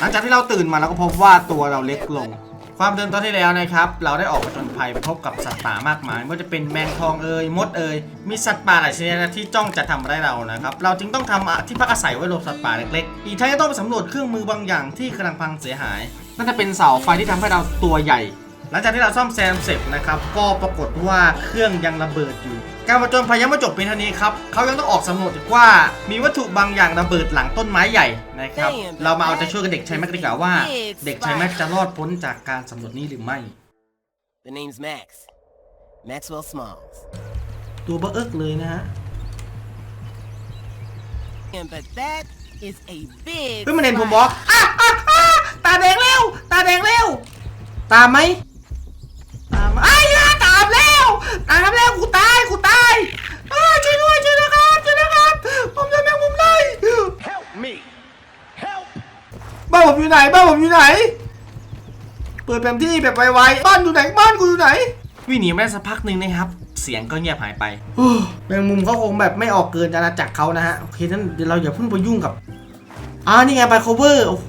หลังจากที่เราตื่นมาเราก็พบว่าตัวเราเล็กลง ความเดิมตอนที่แล้วนะครับ เราได้ออกผจญภัยไปพบกับสัตว์ป่ามากมายไม่ว่าจะเป็นแมงทองเอ่ยมดเอ่ยมีสัตว์ป่าหลายชนิดนะที่จ้องจะทำร้ายเรานะครับ เราจึงต้องทำที่พักอาศัยไว้หลบสัตว์ป่าเล็กๆ อีกทั้งยังต้องไปสำรวจเครื่องมือบางอย่างที่กำลังพังเสียหายน่าจะเป็นเสาไฟที่ทำให้เราตัวใหญ่ หลังจากที่เราซ่อมแซมเสร็จนะครับ ก็ปรากฏว่าเครื่องยังระเบิดอยู่ การประจนภัยยังไม่จบเพียงเท่านี้ครับเขายังต้องออกสำรวจอีกว่า มีวัตถุบางอย่างระเบิดหลังต้นไม้ใหญ่นะครับ เรามาเอาใจช่วยกับเด็กชายแม็กดีกว่าว่า เด็กชายแม็กจะรอดพ้นจากการสำรวจนี้หรือไม่ The name's Max. Maxwell Smalls. ตัวเบอร์เอิกเลยนะฮะ And but that is a big เฮ้ยมันเห็นผมบอกอะอะอะตาแดงเร็ว ตาแดงเร็ว ตามไหมตามมา ไอ้ยาตามเร็วตามเร็วกูตายกูตายอ้าช่วยด้วยช่วยด้วยครับช่วยด้วยครับผมจะแมงมุมไล่ Help me! Help! บ้านผมอยู่ไหนบ้านผมอยู่ไหน เปิดแผนที่แบบไวๆบ้านอยู่ไหนบ้านกูอยู่ไหน วิ่งหนีมาได้สักพักหนึ่งนะครับ เสียงก็เงียบหายไปโอ้แมงมุมเขาคงแบบไม่ออกเกินอาณาจักรเขานะฮะโอเคนั้นเดี๋ยวเราอย่าเพิ่งไปยุ่งกับอ่านี่ไงไบโคเวอร์โอ้โห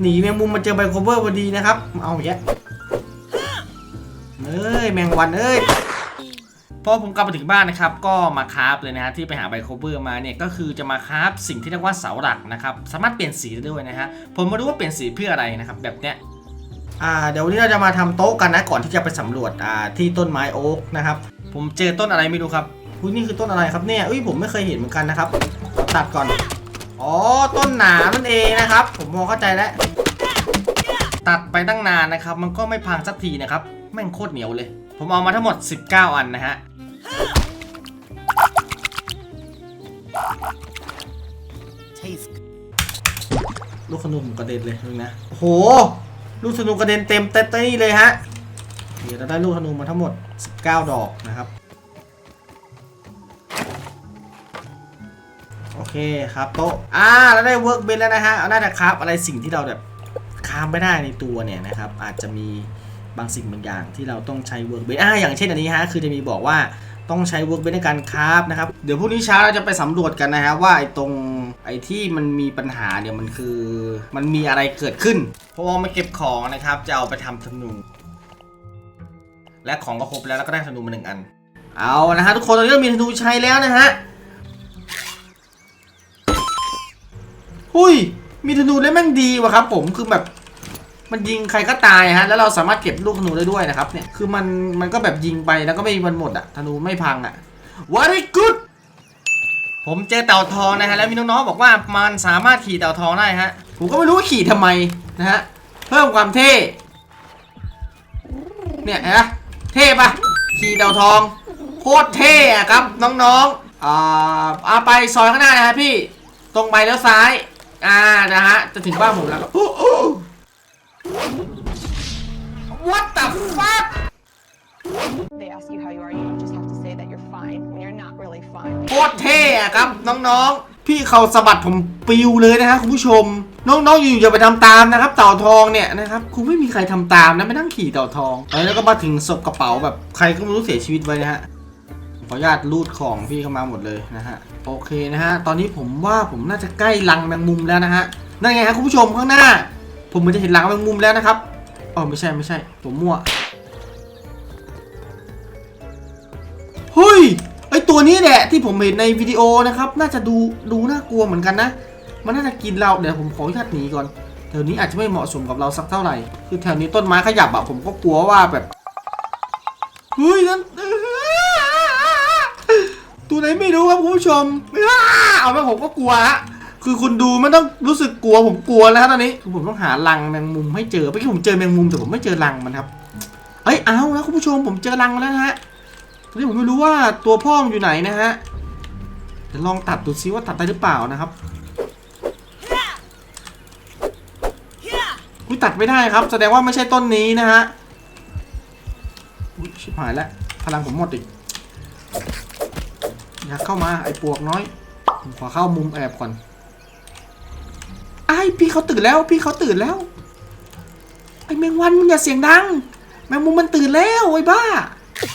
หนีแมงมุมมาเจอไบโคเวอร์พอดีนะครับเอาอย่าง เงี้ยเอ้ยแมงวันเอ้ยพอผมกลับมาถึงบ้านนะครับก็มาคราฟเลยนะฮะที่ไปหาไบโคเวอร์มาเนี่ยก็คือจะมาคราฟสิ่งที่เรียกว่าเสาหลักนะครับสามารถเปลี่ยนสีได้ด้วยนะฮะผมมาดูว่าเปลี่ยนสีเพื่ออะไรนะครับแบบเนี้ยอ่าเดี๋ยววันนี้เราจะมาทำโต๊ะกันนะก่อนที่จะไปสำรวจอ่าที่ต้นไม้โอ๊กนะครับผมเจอต้นอะไรไม่รู้ครับอุ้ยนี่คือต้นอะไรครับเนี่ยอุ้ยผมไม่เคยเห็นเหมือนกันนะครับขอตัดก่อนอ๋อต้นหนามนั่นเองนะครับ ผมพอเข้าใจแล้วตัดไปตั้งนานนะครับ มันก็ไม่พังสักทีนะครับ แม่งโคตรเหนียวเลย ผมเอามาทั้งหมด 19 อันนะฮะ taste ลูกขนุนกระเด็นเลยนึงนะโอ้โห ลูกธนูกระเด็นเต็มเต็มนี่เลยฮะ เดี๋ยวเราได้ลูกธนูมาทั้งหมด 19 ดอกนะครับ โอเคครับโต๊ะ อ่าเราได้เวิร์กเบนแล้วนะฮะ เอาน่าจะครับอะไรสิ่งที่เราแบบค้ามไม่ได้ในตัวเนี่ยนะครับ อาจจะมี บางสิ่งบางอย่างที่เราต้องใช้เวิร์กเบนอ่าอย่างเช่นอันนี้ฮะคือจะมีบอกว่าต้องใช้เวิร์กเบนในการคราฟนะครับ เดี๋ยวพรุ่งนี้เช้าเราจะไปสำรวจกันนะฮะว่าไอ้ตรงไอ้ที่มันมีปัญหาเนี่ยมันคือมันมีอะไรเกิดขึ้น เพราะว่ามาเก็บของนะครับจะเอาไปทำธนู และของก็ครบแล้วแล้วก็ได้ธนูมาหนึ่งอัน เอานะฮะทุกคนตอนนี้เรามีธนูใช้แล้วนะฮะหุยมีธนูได้แม่งดีว่ะครับผมคือแบบ มันยิงใครก็ตายฮะ แล้วเราสามารถเก็บลูกธนูได้ด้วยนะครับเนี่ย คือมันมันก็แบบยิงไปแล้วก็ไม่มีวันหมดอะธนูไม่พังอะ very good ผมเจอเต่าทองนะฮะ แล้วมีน้องๆบอกว่ามันสามารถขี่เต่าทองได้ฮะ ผมก็ไม่รู้ขี่ทำไมนะฮะ เพิ่มความเท่ เนี่ยเห็นปะเท่ปะขี่เต่าทอง โคตรเท่อะครับน้องๆ อ่าเอาไปซอยข้างหน้านะฮะพี่ ตรงไปแล้วซ้าย อ่านะฮะ จะถึงบ้านผมแล้ว What the fuck they ask you how you are, you just have to say that you're fine when you're not really fine. โคตรเท่อะครับน้องๆ พี่เขาสะบัดผมปิวเลยนะฮะคุณผู้ชม น้องๆ อยู่อย่าไปทำตามนะครับ เต่าทองเนี่ยนะครับคุณไม่มีใครทำตามนะไม่ต้องขี่เต่าทองแล้วก็มาถึงศพกระเป๋าแบบใครก็ไม่รู้เสียชีวิตไว้นะฮะ ขออนุญาตรูดของพี่เข้ามาหมดเลยนะฮะ โอเคนะฮะ ตอนนี้ผมว่าผมน่าจะใกล้รังแมงมุมแล้วนะฮะ นั่นไงฮะคุณผู้ชมข้างหน้า ผมมันจะเห็นรังแมงมุมแล้วนะครับอ๋อไม่ใช่ไม่ใช่ผมมั่วเฮ้ยไอตัวนี้แหละที่ผมเห็นในวิดีโอนะครับ น่าจะดูดูน่ากลัวเหมือนกันนะ มันน่าจะกินเราเดี๋ยวผมขออนุญาตหนีก่อนแถวนี้อาจจะไม่เหมาะสมกับเราสักเท่าไหร่ คือแถวนี้ต้นไม้ขยับอะผมก็กลัวว่าแบบเฮ้ยนั่นตัวไหนไม่รู้ครับคุณผู้ชมอ้าเอาไปผมก็กลัวฮะ คือคุณดูไม่ต้องรู้สึกกลัวผมกลัวแล้วฮะตอนนี้คือผมต้องหารังแมงมุมให้เจอเมื่อกี้ผมเจอแมงมุมแต่ผมไม่เจอรังมันครับเอ้ยเอาแล้วคุณผู้ชมผมเจอรังแล้วนะฮะตอนนี้ผมไม่รู้ว่าตัวพ่อมันอยู่ไหนนะฮะเดี๋ยวลองตัดดูซิว่าตัดได้หรือเปล่านะครับอุ้ยตัดไม่ได้ครับ แสดงว่าไม่ใช่ต้นนี้นะฮะอุ้ยชิบหายแล้วพลังผมหมดอีกอยากเข้ามาไอ้ปวกน้อยผมขอเข้ามุมแอบก่อน พี่เขาตื่นแล้ว พี่เขาตื่นแล้ว ไอ้แมงวันมึงอย่าเสียงดัง แมงมุมมันตื่นแล้วไอ้บ้า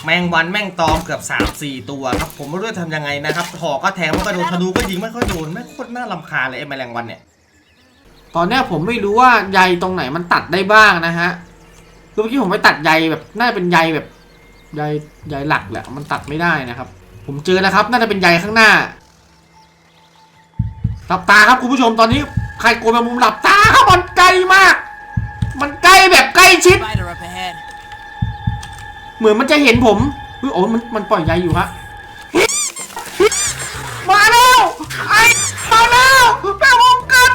แมงวันแม่งตอมเกือบ3 4 ตัวครับ ผมไม่รู้จะทำยังไงนะครับหอกก็แทงไม่ค่อยโดนธนูก็ยิงไม่ค่อยโดนแม่งโคตรน่ารำคาญเลยไอ้แมลงวันเนี่ย ตอนเนี้ยผมไม่รู้ว่าใยตรงไหนมันตัดได้บ้างนะฮะคือเมื่อกี้ผมไปตัดใยแบบน่าจะเป็นใยแบบใยใยหลักแหละ มันตัดไม่ได้นะครับ ผมเจอแล้วครับ น่าจะเป็นใยข้างหน้าหลับตาครับคุณผู้ชมตอนนี้ ใครโกนแมงมุมหลับตาครับมันใกล้มาก มันใกล้แบบใกล้ชิด Spider up ahead. เหมือนมันจะเห็นผมเฮ้ยโอ้มันมันปล่อยใยอยู่ฮะ มาแล้วไอ้มาแล้วแม่ผมกัด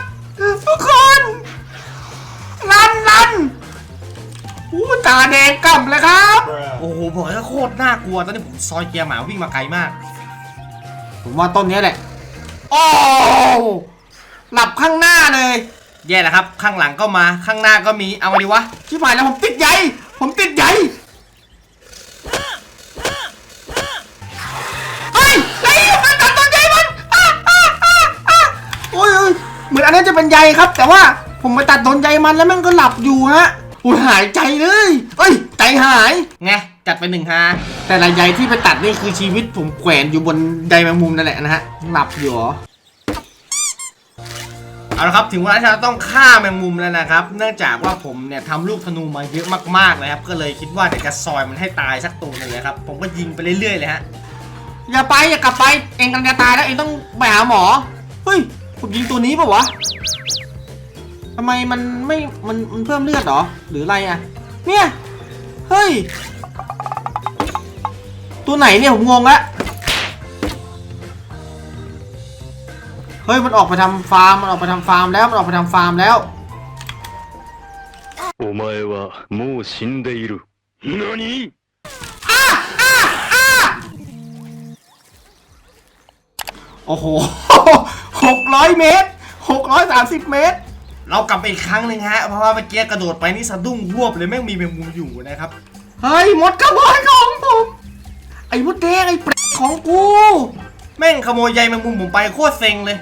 ทุกคนลันลันอู้ตาแดงก่ำเลยครับ โอ้โหบอกเลยว่าโคตรน่ากลัว ตอนนี้ผมซอยเกียร์หมาวิ่งมาไกลมาก ผมว่าต้นนี้แหละ โอ้ หลับข้างหน้าเลย แย่แล้วครับ ข้างหลังก็มาข้างหน้าก็มีเอามาดิวะชิบหายแล้วผมติดใยผมติดใยเฮ้ยไอ้มันตัดต้นใยมันอะอะอะอะโอ้ยโอ้ยเหมือนอันนั้นจะเป็นใยครับ แต่ว่าผมไปตัดโดนใยมันแล้วมันก็หลับอยู่ฮะโอ้ยหายใจเลยเอ้ยใจหาย ไงจัดไปหนึ่งฮาแต่ละใยที่ไปตัดนี่คือชีวิตผมแขวนอยู่บนใยแมงมุมนั่นแหละนะฮะหลับอยู่เหรอ เอาละครับถึงเวลาที่เราต้องฆ่าแมงมุมแล้วนะครับ เนื่องจากว่าผมเนี่ยทำลูกธนูมาเยอะมากๆเลยครับ ก็เลยคิดว่าเดี๋ยวจะซอยมันให้ตายสักตัวหนึงเลยครับ ผมก็ยิงไปเรื่อยๆเลยฮะ อย่าไปอย่ากลับไปเองกำลังจะตายแล้วเองต้องไปหาหมอเฮ้ยผมยิงตัวนี้ปะวะทำไมมันไม่มันมันเพิ่มเลือดเหรอหรืออะไรอะ เนี่ยเฮ้ย ตัวไหนเนี่ยผมงงละ ฮ้ย มันออกไปทำฟาร์ม มันออกไปทำฟาร์มแล้ว มันออกไปทำฟาร์มแล้ว お前はもう死んでいる。何 โอ้โห หกร้อยเมตรหกร้อยสามสิบเมตร เรากลับไปอีกครั้งหนึ่งฮะ เพราะว่าเมื่อกี้กระโดดไปนี่สะดุ้งรวบเลยแม่งมีแมงมุมอยู่นะครับ เฮ้ยมดขโมยของผม ไอ้มดแดงไอ้เปรตของกู แม่งขโมยใยแมงมุมผมไปโคตรเซ็งเลย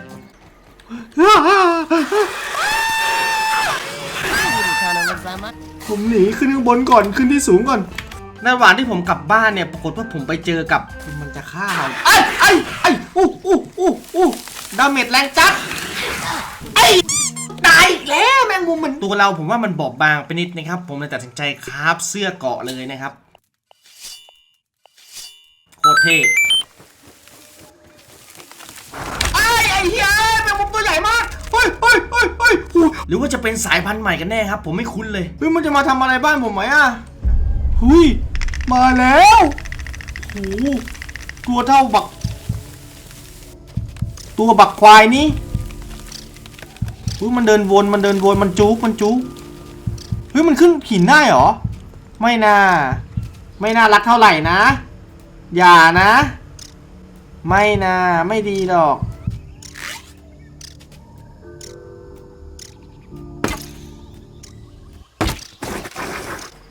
ผมหนีขึ้นข้างบนก่อนขึ้นที่สูงก่อนในระหว่างที่ผมกลับบ้านเนี่ยปรากฏว่าผมไปเจอกับมันจะฆ่าเราไอ้ไอ้ไอ้อู้อู้อู้อู้ดาเมจแรงจัดไอ้ตายอีกแล้วแมงมุมมันตัวเราผมว่ามันบอบบางไปนิดนะครับ ผมเลยตัดสินใจคราฟเสื้อเกราะเลยนะครับโคตรเท่ เหี้ยแมงมุมตัวใหญ่มากเฮ้ยเฮ้ยเฮ้ยเฮ้ยอู้หรือว่าจะเป็นสายพันธุ์ใหม่กันแน่ครับ ผมไม่คุ้นเลยเฮ้ยมันจะมาทำอะไรบ้านผมไหมอะหุยมาแล้วโหตัวเท่าบัก ตัวบักควายนี่หุยมันเดินวนมันเดินวนมันจุกมันจุกเฮ้ยมันขึ้นหินได้เหรอ ไม่น่า ไม่น่ารักเท่าไหร่นะ อย่านะ ไม่น่าไม่ดีหรอก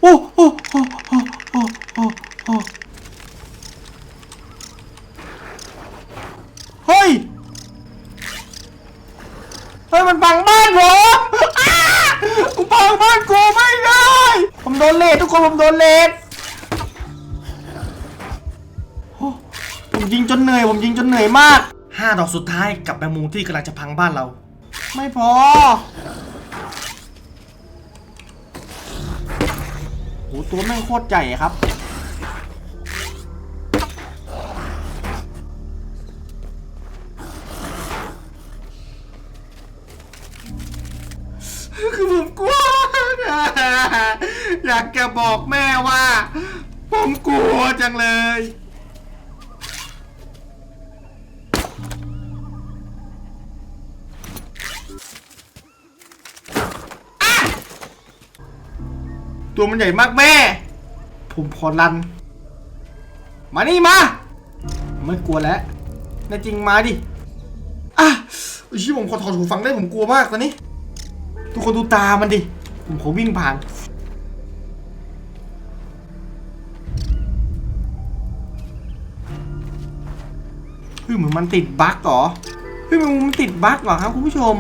โอ้โอ้โอ้โอ้โอ้โอ้โอ้เฮ้ย เฮ้ย มันบังบ้านผมกูบังบ้านกูไม่ได้ ผมโดนเลททุกคนผมโดนเลทผมยิงจนเหนื่อย ผมยิงจนเหนื่อยมาก ห้าดอกสุดท้ายกับแมงมุมที่กำลังจะพังบ้านเรา ไม่พอ โหตัวแม่งโคตรใหญ่ครับ คือผมกลัว อยากจะบอกแม่ว่า ผมกลัวจังเลย ตัวมันใหญ่มากแม่ ผมพอรัน มานี่มา ไม่กลัวแล้วแน่จริงมาดิ อะไอชี้ยผมขอถอดหูฟังได้ผมกลัวมากตอนนี้ ทุกคนดูตามันดิ ผมขอวิ่งผ่าน เฮ้ยเหมือนมันติดบั๊กเหรอ เฮ้ยมันติดบั๊กเหรอครับคุณผู้ชม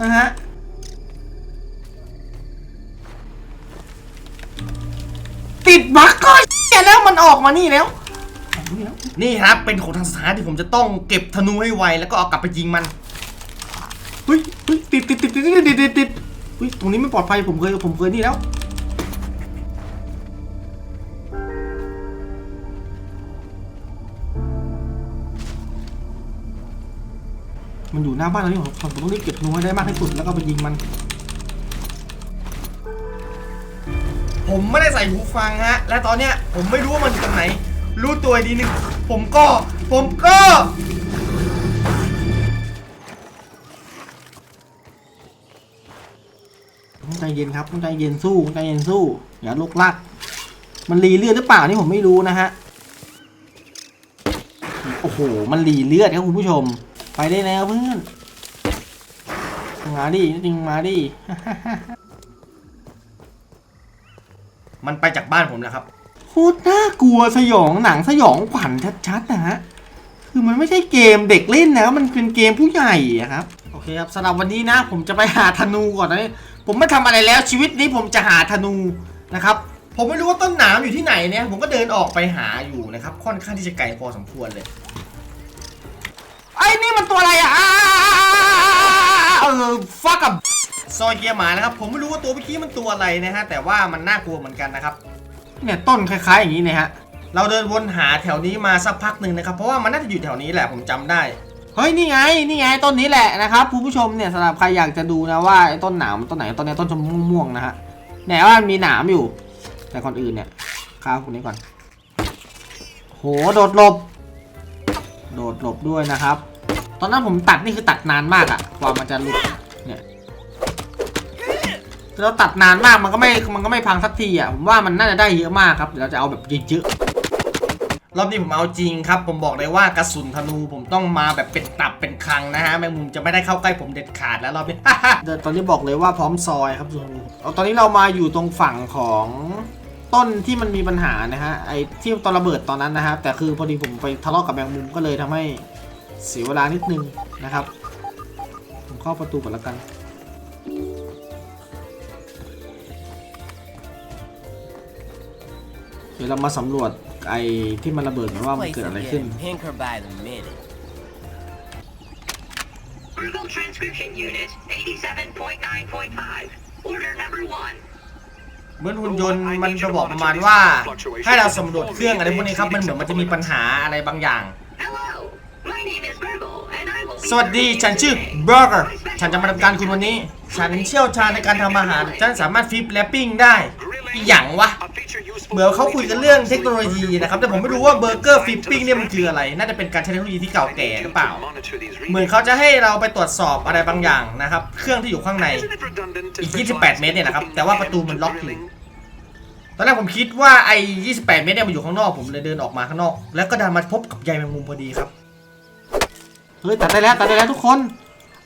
นะฮะ ติดบั๊กก็เหี้ยแล้วมันออกมานี่แล้ว นี่ครับเป็นของทางสถานที่ผมจะต้องเก็บธนูให้ไวแล้วก็เอากลับไปยิงมันเฮ้ยเฮ้ยติดติดติดติดติดติดติดติดอุ้ยตรงนี้ไม่ปลอดภัยผมเคยผมเคยนี่แล้ว มันอยู่หน้าบ้านเรานี่ผมผมต้องรีบเก็บธนูให้ได้มากที่สุดแล้วก็ไปยิงมัน ผมไม่ได้ใส่หูฟังฮะ และตอนเนี้ยผมไม่รู้ว่ามันอยู่ตรงไหน รู้ตัวดีนึง ผมก็ ผมก็ต้องใจเย็นครับต้องใจเย็นสู้ต้องใจเย็นสู้ อย่าลุกลัก มันรีเลือดหรือเปล่านี่ผมไม่รู้นะฮะ โอ้โห มันรีเลือดครับคุณผู้ชม ไปได้แล้วเพื่อน มาดิจริงมาดิ มันไปจากบ้านผมแล้วครับโคตรน่ากลัวสยองหนังสยองขวัญชัดๆนะฮะคือมันไม่ใช่เกมเด็กเล่นนะมันเป็นเกมผู้ใหญ่อะครับโอเคครับสำหรับวันนี้นะ ผมจะไปหาธนูก่อนนะผมไม่ทำอะไรแล้วชีวิตนี้ผมจะหาธนูนะครับผมไม่รู้ว่าต้นหนามอยู่ที่ไหนเนี่ยผมก็เดินออกไปหาอยู่นะครับ ค่อนข้างที่จะไกลพอสมควรเลยไอ้นี่มันตัวอะไรอะอ้าเออฟักกับ ซอยเกียร์หมานะครับ ผมไม่รู้ว่าตัวเมื่อกี้มันตัวอะไรนะฮะ แต่ว่ามันน่ากลัวเหมือนกันนะครับ เนี่ยต้นคล้ายๆอย่างนี้นี่ยฮะ เราเดินวนหาแถวนี้มาสักพักหนึ่งนะครับ เพราะว่ามันน่าจะอยู่แถวนี้แหละผมจำได้ เฮ้ยนี่ไงนี่ไงต้นนี้แหละนะครับคุณผู้ชมเนี่ยสำหรับใครอยากจะดูนะว่าไอ้ต้นหนามต้นไหนต้นนี้ต้นชมพูม่วงๆนะฮะเนี่ยว่ามันมีหนามอยู่ แต่ก่อนอื่นเนี่ยข้าวพวกนี้ก่อน โหโดดหลบ โดดหลบด้วยนะครับ ตอนนั้นผมตัดนี่คือตัดนานมากอะกว่ามันจะหลุด เนี่ยเราตัดนานมากมันก็ไม่ มันก็ไม่พังสักทีอะผมว่ามันน่าจะได้เยอะมากครับเดี๋ยวเราจะเอาแบบเยอะๆ รอบนี้ผมเอาจริงครับ ผมบอกเลยว่ากระสุนธนูผมต้องมาแบบเป็นตับเป็นคลังนะฮะแมงมุมจะไม่ได้เข้าใกล้ผมเด็ดขาดแล้วรอบนี้ ตอนนี้บอกเลยว่าพร้อมซอยครับเอาตอนนี้เรามาอยู่ตรงฝั่งของต้นที่มันมีปัญหานะฮะไอ้ที่ตอนระเบิดตอนนั้นนะฮะแต่คือพอดีผมไปทะเลาะกับแมงมุมก็เลยทำให้เสียเวลานิดนึงนะครับ ผมเข้าประตูก่อนแล้วกัน เดี๋ยวเรามาสำรวจไอ้ที่มันระเบิดกันว่ามัน Place เกิด is อะไรขึ้น getting pinker by the minute. Verbal Transcription Unit 87.9.5. Order number one. เหมือนหุ่นยนต์มันจะบอกประมาณว่า ให้เราสำรวจเครื่องอะไรพวกนี้ครับ มันเหมือนมันจะมีปัญหาอะไรบางอย่าง Hello. My name is Verbal, and I will be สวัสดี serving ฉันชื่อ you เบอร์เกอร์ฉันจะมาทำการคุณวันนี้ ฉันเชี่ยวชาญในการทำอาหาร ฉันสามารถฟลิปและปิ้งได้อีหยังวะ เหมือนเขาคุยกันเรื่องเทคโนโลยีนะครับแต่ผมไม่รู้ว่าเบอร์เกอร์ฟลิปปิ้งเนี่ยมันคืออะไร น่าจะเป็นการใช้เทคโนโลยีที่เก่าแก่หรือเปล่า เหมือนเขาจะให้เราไปตรวจสอบอะไรบางอย่างนะครับ เครื่องที่อยู่ข้างในอีก 28 เมตรเนี่ยนะครับ แต่ว่าประตูมันล็อกอยู่ตอนแรกผมคิดว่าไอ้28 เมตรเนี่ยมันอยู่ข้างนอกผมเลยเดินออกมาข้างนอก แล้วก็ดันมาพบกับใยแมงมุมพอดีครับเฮ้ยตัดได้แล้วตัดได้แล้วทุกคน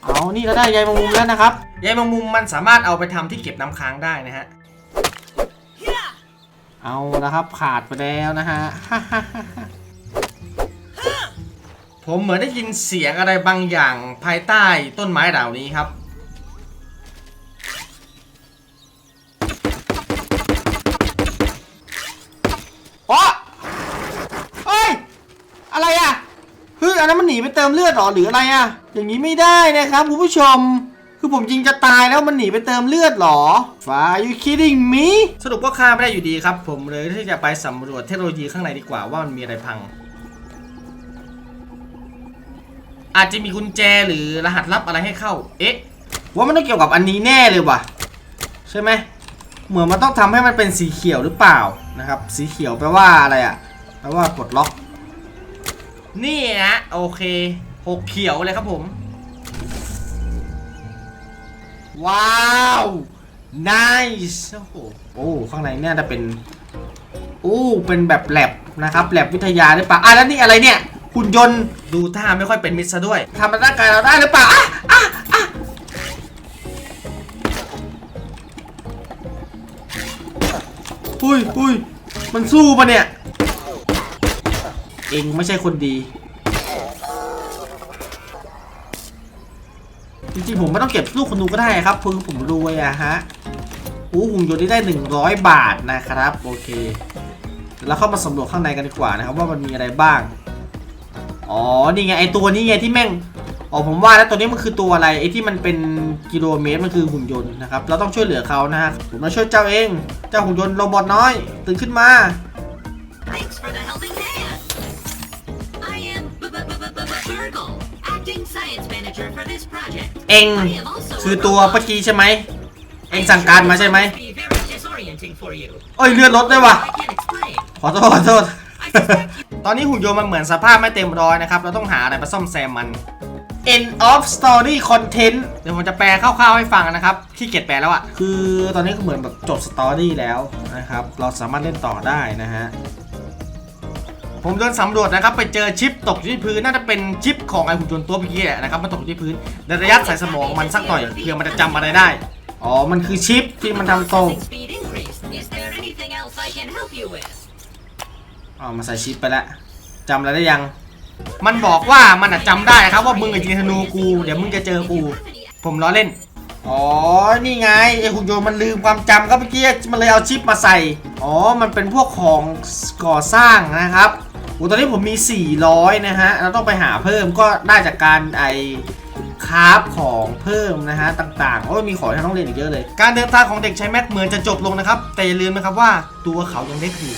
เอานี่เราได้ใยแมงมุมแล้วนะครับใยแมงมุมมันสามารถเอาไปทำที่เก็บน้ำค้างได้นะฮะ เอาละครับขาดไปแล้วนะฮะ ผมเหมือนได้ยินเสียงอะไรบางอย่างภายใต้ต้นไม้เหล่านี้ครับอ๋อเฮ้ย อะไรอะ เฮ้ยอันนั้นมันหนีไปเติมเลือดหรอหรืออะไรอะ อย่างนี้ไม่ได้นะครับคุณผู้ชม คือผมจริงจะตายแล้วมันหนีไปเติมเลือดเหรอ Are you kidding me สรุปว่าฆ่าไม่ได้อยู่ดีครับ ผมเลยที่จะไปสำรวจเทคโนโลยีข้างในดีกว่าว่ามันมีอะไรพัง อาจจะมีกุญแจหรือรหัสลับอะไรให้เข้า เอ๊ะ ว่ามันต้องเกี่ยวกับอันนี้แน่เลยว่ะ ใช่ไหม เหมือนมันต้องทำให้มันเป็นสีเขียวหรือเปล่านะครับ สีเขียวแปลว่าอะไรอะ่ะแปลว่ากดล็อก นี่ฮะโอเคหกเขียวเลยครับผม ว้าว nice โอ้โหโอ้ข้างในเนี่ยจะเป็นโอ้เป็นแบบแลบนะครับแลบวิทยาหรือเปล่าอะแล้วนี่อะไรเนี่ยหุ่นยนต์ดูท่าไม่ค่อยเป็นมิตรซะด้วยทำร่างกายเราได้หรือเปล่าอะอะอะอุ้ยอุ้ยมันสู้ปะเนี่ย เองไม่ใช่คนดี จริงๆผมไม่ต้องเก็บลูกคนดูก็ได้ครับเพิ่งผมรวยอะฮะโอ้หุ่นยนต์ที่ได้ 100 บาทนะครับ โอเคเดี๋ยวเราเข้ามาสำรวจข้างในกันดีกว่านะครับ ว่ามันมีอะไรบ้าง อ๋อ นี่ไงไอตัวนี้ไงที่แม่ง อ๋อผมว่าแล้วตัวนี้มันคือตัวอะไรไอที่มันเป็นกิโลเมตรมันคือหุ่นยนต์นะครับ เราต้องช่วยเหลือเขานะฮะผมมาช่วยเจ้าเอง เจ้าหุ่นยนต์โรบอทน้อย ตื่นขึ้นมา เองคือตัวเมื่อกี้ใช่ไหม เองสั่งการมาใช่ไหม Be very disorienting for you. เอ้ยเลือดลดด้วยวะขอโทษขอโทษ ตอนนี้หุ่นยนต์มันเหมือนสภาพไม่เต็มร้อยนะครับ เราต้องหาอะไรมาซ่อมแซมมัน end of story content เดี๋ยวผมจะแปลคร่าวๆให้ฟังนะครับขี้เกียจแปลแล้วอะคือตอนนี้ก็เหมือนแบบจบสตอรี่แล้วนะครับ เราสามารถเล่นต่อได้นะฮะ ผมเดินสำรวจนะครับไปเจอชิปตกอยู่ที่พื้นน่าจะเป็นชิปของไอหุ่นยนต์ตัวเมื่อกี้แหละนะครับมันตกอยู่ที่พื้นเดี๋ยวระยะใส่สมองมันสักหน่อยเพื่อมันจะจำอะไรได้อ๋อมันคือชิปที่มันทำตก Processing speed increased. Is there anything else I can help you with? อ๋อมาใส่ชิปไปแล้วจำอะไรได้ยัง มันบอกว่ามันอะจำได้ครับว่ามึงกับยิงธนูกูเดี๋ยวมึงจะเจอกู ผมล้อเล่นอ๋อ นี่ไงไอหุ่นยนต์มันลืมความจำครับเมื่อกี้มันเลยเอาชิปมาใส่ อ๋อ มันเป็นพวกของก่อสร้างนะครับโอ้ตอนนี้ผมมี 400 นะฮะเราต้องไปหาเพิ่มก็ได้จากการไอคราฟของเพิ่มนะฮะต่างๆ โอ้ยมีของที่ต้องเรียนอีกเยอะเลย การเดินทางของเด็กชายแม็กเหมือนจะจบลงนะครับ แต่อย่าลืมนะครับว่าตัวเขายังเล็กอยู่